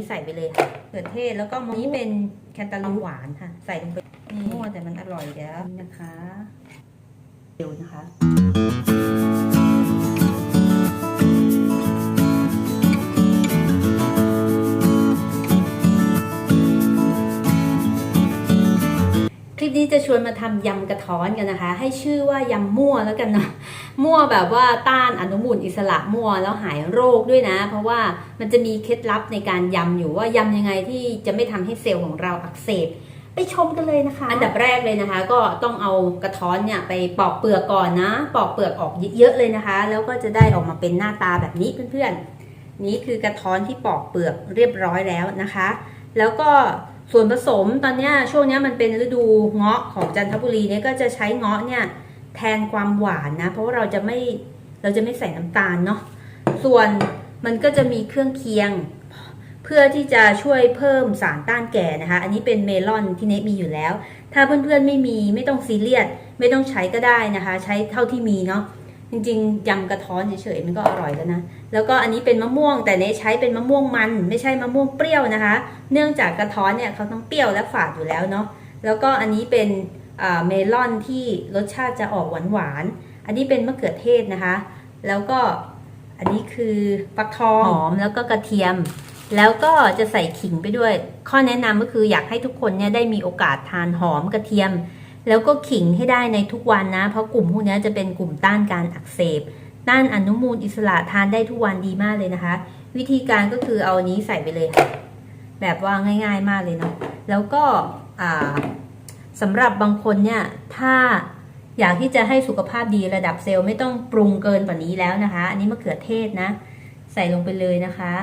นี่ใส่ไปเลยค่ะเขือเทศแล้วก็มะนี้เป็นแคนตาลูปหวานค่ะ ใส่ลงไปนี่มั่วแต่มันอร่อยแล้วนี่นะคะ เดี๋ยวนะคะ จะชวนมาทำยำกระท้อนกันนะคะ ให้ชื่อว่ายำมั่วแล้วกันเนาะมั่วแบบว่าต้านอนุมูลอิสระมั่วแล้วหายโรคด้วยนะ เพราะว่ามันจะมีเคล็ดลับในการยำอยู่ว่ายำยังไงที่จะไม่ทำให้เซลล์ของเราอักเสบไปชมกันเลยนะคะ อันดับแรกเลยนะคะ ก็ต้องเอากระท้อนเนี่ยไปปอกเปลือกก่อนนะ ปอกเปลือกออกเยอะๆเลยนะคะ แล้วก็จะได้ออกมาเป็นหน้าตาแบบนี้เพื่อนๆ นี่คือกระท้อนที่ปอกเปลือกเรียบร้อยแล้วนะคะ แล้วก็ ส่วนผสมตอนนี้ช่วงนี้มันเป็นฤดูเงาะของจันทบุรีเนี่ยก็จะใช้เงาะเนี่ยแทนความหวานนะ เพราะว่าเราจะไม่เราจะไม่ใส่น้ำตาลเนาะส่วนมันก็จะมีเครื่องเคียง เพื่อที่จะช่วยเพิ่มสารต้านแก่นะคะ อันนี้เป็นเมลอนที่เนทมีอยู่แล้ว ถ้าเพื่อนๆไม่มีไม่ต้องซีเรียสไม่ต้องใช้ก็ได้นะคะ ใช้เท่าที่มีเนาะ จริงๆยำกระท้อนเฉยๆมันก็อร่อยแล้วนะ แล้วก็อันนี้เป็นมะม่วงแต่เนใช้เป็นมะม่วงมันไม่ใช่มะม่วงเปรี้ยวนะคะ เนื่องจากกระท้อนเนี่ยเขาต้องเปรี้ยวและฝาดอยู่แล้วเนาะ แล้วก็อันนี้เป็นเมลอนที่รสชาติจะออกหวานๆ อันนี้เป็นมะเขือเทศนะคะ แล้วก็อันนี้คือฟักทองหอมแล้วก็กระเทียม แล้วก็จะใส่ขิงไปด้วย ข้อแนะนำก็คืออยากให้ทุกคนเนี่ยได้มีโอกาสทานหอมกระเทียม แล้วก็ขิงให้ได้ในทุกวันนะ เพราะกลุ่มพวกนี้จะเป็นกลุ่มต้านการอักเสบ ต้านอนุมูลอิสระทานได้ทุกวันดีมากเลยนะคะ วิธีการก็คือเอานี้ใส่ไปเลยค่ะ แบบว่าง่าย ๆมากเลยเนาะแล้วก็สำหรับบางคนเนี่ยถ้าอยากที่จะให้สุขภาพดีระดับเซลล์ไม่ต้องปรุงเกินกว่านี้แล้วนะคะ อันนี้มะเขือเทศนะ ใส่ลงไปเลยนะคะ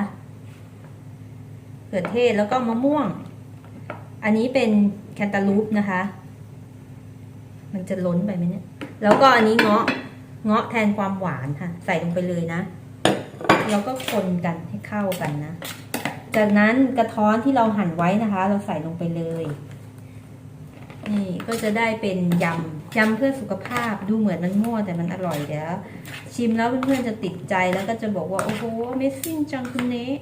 มะเขือเทศแล้วก็มะม่วง อันนี้เป็นแคนตาลูปนะคะ มันจะล้นไปไหมเนี่ย แล้วก็อันนี้เงาะ เงาะแทนความหวานค่ะ ใส่ลงไปเลยนะ แล้วก็คนกันให้เข้ากันนะ จากนั้นกระท้อนที่เราหั่นไว้นะคะ เราใส่ลงไปเลย นี่ก็จะได้เป็นยำ ยำเพื่อสุขภาพ ดูเหมือนมันมั่วแต่มันอร่อยเดี๋ยวชิมแล้วเพื่อนๆจะติดใจแล้วก็จะบอกว่า โอ้โหเมสซิ่งจังคุณเนะ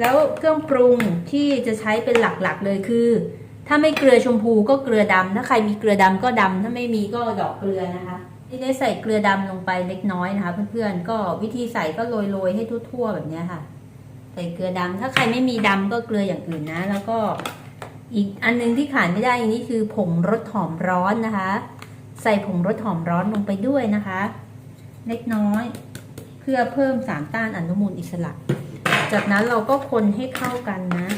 แล้วเครื่องปรุงที่จะใช้เป็นหลักๆเลยคือ ถ้าไม่เกลือชมพูก็เกลือดำถ้าใครมีเกลือดำก็ดำถ้าไม่มีก็ดอกเกลือนะคะที่ได้ใส่เกลือดำลงไปเล็กน้อยนะคะ เพื่อนๆก็วิธีใส่ก็โรยๆให้ทั่วๆแบบนี้ค่ะ ใส่เกลือดำถ้าใครไม่มีดำก็เกลืออย่างอื่นนะ แล้วก็อีกอันนึงที่ขาดไม่ได้นนี้คือผงรสหอมร้อนนะคะ ใส่ผงรสหอมร้อนลงไปด้วยนะคะ เล็กน้อย เพื่อเพิ่มสารต้านอนุมูลอิสระ จากนั้นเราก็คนให้เข้ากันนะ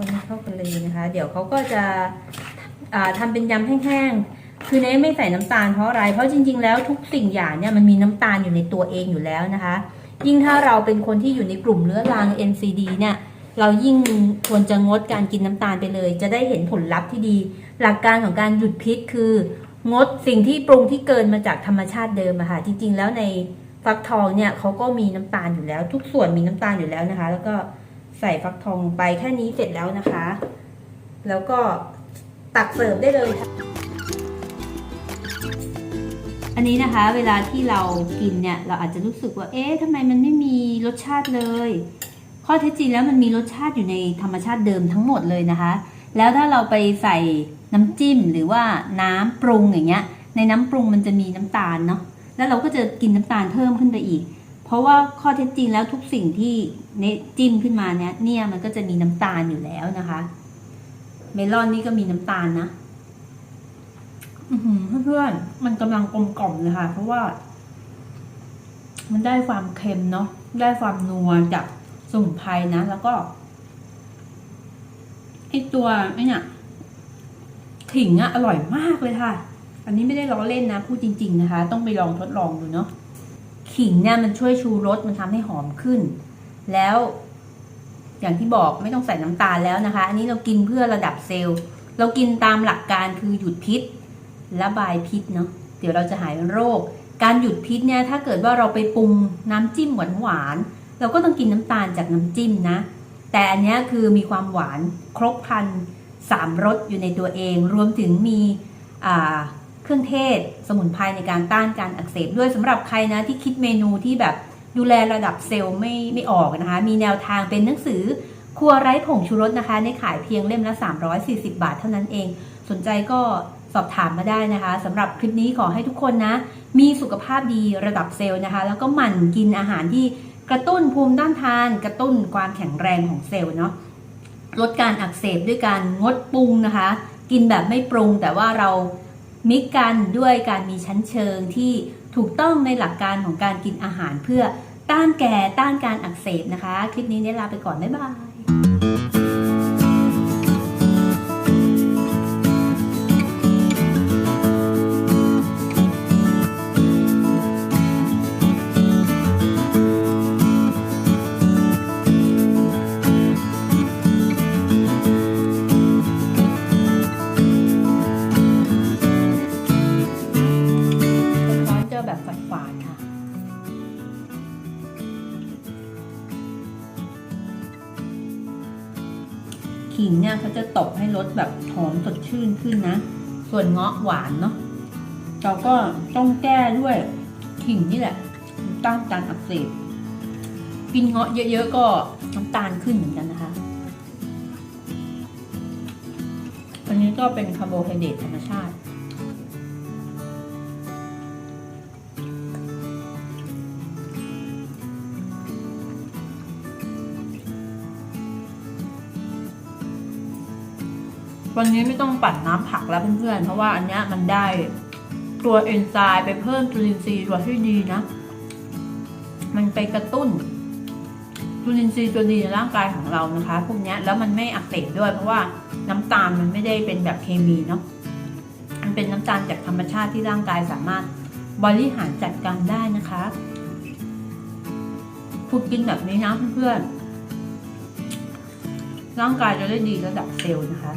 คนให้เข้ากันเลยนะคะ เดี๋ยวเขาก็จะอ่าทำเป็นยำแห้งๆ คือเนยไม่ใส่น้ำตาลเพราะอะไร เพราะจริง ๆ แล้วทุกสิ่งอย่างเนี่ยมันมีน้ำตาลอยู่ในตัวเองอยู่แล้วนะคะ ยิ่งถ้าเราเป็นคนที่อยู่ในกลุ่มเรื้อรัง NCD เนี่ย เรายิ่งควรจะงดการกินน้ำตาลไปเลย จะได้เห็นผลลัพธ์ที่ดี หลักการของการหยุดพิษคือ งดสิ่งที่ปรุงที่เกินมาจากธรรมชาติเดิมอะค่ะ จริง ๆ แล้วในฟักทองเนี่ยเขาก็มีน้ำตาลอยู่แล้ว ทุกส่วนมีน้ำตาลอยู่แล้วนะคะ แล้วก็ ใส่ฟักทองลงไปแค่นี้เสร็จแล้วนะคะ แล้วก็ตักเสิร์ฟได้เลยค่ะอันนี้นะคะ เวลาที่เรากินเนี่ย เราอาจจะรู้สึกว่า เอ๊ะทำไมมันไม่มีรสชาติเลย ข้อเท็จจริงแล้วมันมีรสชาติอยู่ในธรรมชาติเดิมทั้งหมดเลยนะคะ แล้วถ้าเราไปใส่น้ำจิ้มหรือว่าน้ำปรุงอย่างเงี้ย ในน้ำปรุงมันจะมีน้ำตาลเนาะ แล้วเราก็จะกินน้ำตาลเพิ่มขึ้นไปอีก เพราะว่าข้อเท็จจริงแล้วทุกสิ่งที่เนจิ้มขึ้นมาเนี่ยเนี่ยมันก็จะมีน้ำตาลอยู่แล้วนะคะ เมลอนนี่ก็มีน้ำตาลนะเพื่อนๆมันกำลังกลมกล่อมเลยค่ะ เพราะว่า มันได้ความเค็มเนาะได้ความนัวจากสมุนไพรนะแล้วก็ไอตัวไอเนี่ยขิงอะอร่อยมากเลยค่ะ อันนี้ไม่ได้ล้อเล่นนะพูดจริง ๆ นะคะ ต้องไปลองทดลองดูเนาะ ขิงเนี่ยมันช่วยชูรสมันทำให้หอมขึ้น แล้ว อย่างที่บอกไม่ต้องใส่น้ำตาลแล้วนะคะ อันนี้เรากินเพื่อระดับเซลล์ เรากินตามหลักการคือหยุดพิษระบายพิษเนาะเดี๋ยวเราจะหายโรค การหยุดพิษเนี่ยถ้าเกิดว่าเราไปปรุงน้ำจิ้มหวานหวานเราก็ต้องกินน้ำตาลจากน้ำจิ้มนะ แต่อันนี้คือมีความหวานครบครันสามรสอยู่ในตัวเอง รวมถึงมี เครื่องเทศ สมุนไพรในการต้านการอักเสบด้วยสำหรับใครนะที่คิดเมนูที่แบบดูแลระดับเซลล์ไม่ไม่ออกนะคะ มีแนวทางเป็นหนังสือครัวไร้ผงชูรสนะคะในขายเพียงเล่มละ 340 บาทเท่านั้นเอง สนใจก็สอบถามมาได้นะคะสำหรับคลิปนี้ขอให้ทุกคนนะ มีสุขภาพดีระดับเซลล์นะคะ แล้วก็หมั่นกินอาหารที่กระตุ้นภูมิต้านทาน กระตุ้นความแข็งแรงของเซลล์เนาะลดการอักเสบด้วยการงดปรุงนะคะ กินแบบไม่ปรุงแต่ว่าเรา มิกกันด้วยการมีชั้นเชิงที่ถูกต้องในหลักการของการกินอาหารเพื่อต้านแก่ต้านการอักเสบนะคะ คลิปนี้เนี่ยลาไปก่อน บ๊ายบาย ขิงเนี่ยเขาจะตบให้รสแบบหอมสดชื่นขึ้นนะ ส่วนเงาะหวานเนาะเราก็ต้องแก้ด้วยขิงนี่แหละต้านการอักเสบกินเงาะเยอะๆก็น้ำตาลขึ้นเหมือนกันนะคะอันนี้ก็เป็นคาร์โบไฮเดรตธรรมชาติ วันนี้ไม่ต้องปั่นน้ำผักแล้วเพื่อนๆ เพราะว่าอันเนี้ยมันได้ตัวเอนไซม์ไปเพิ่มจุลินทรีย์ตัวที่ดีนะ มันไปกระตุ้นจุลินทรีย์ตัวดีในร่างกายของเรานะคะ พวกเนี้ยแล้วมันไม่อักเสบด้วย เพราะว่าน้ำตาลมันไม่ได้เป็นแบบเคมีเนาะ มันเป็นน้ำตาลจากธรรมชาติที่ร่างกายสามารถบริหารจัดการได้นะคะ พูดกินแบบนี้นะเพื่อนๆ ร่างกายจะได้ดีระดับเซลล์นะคะ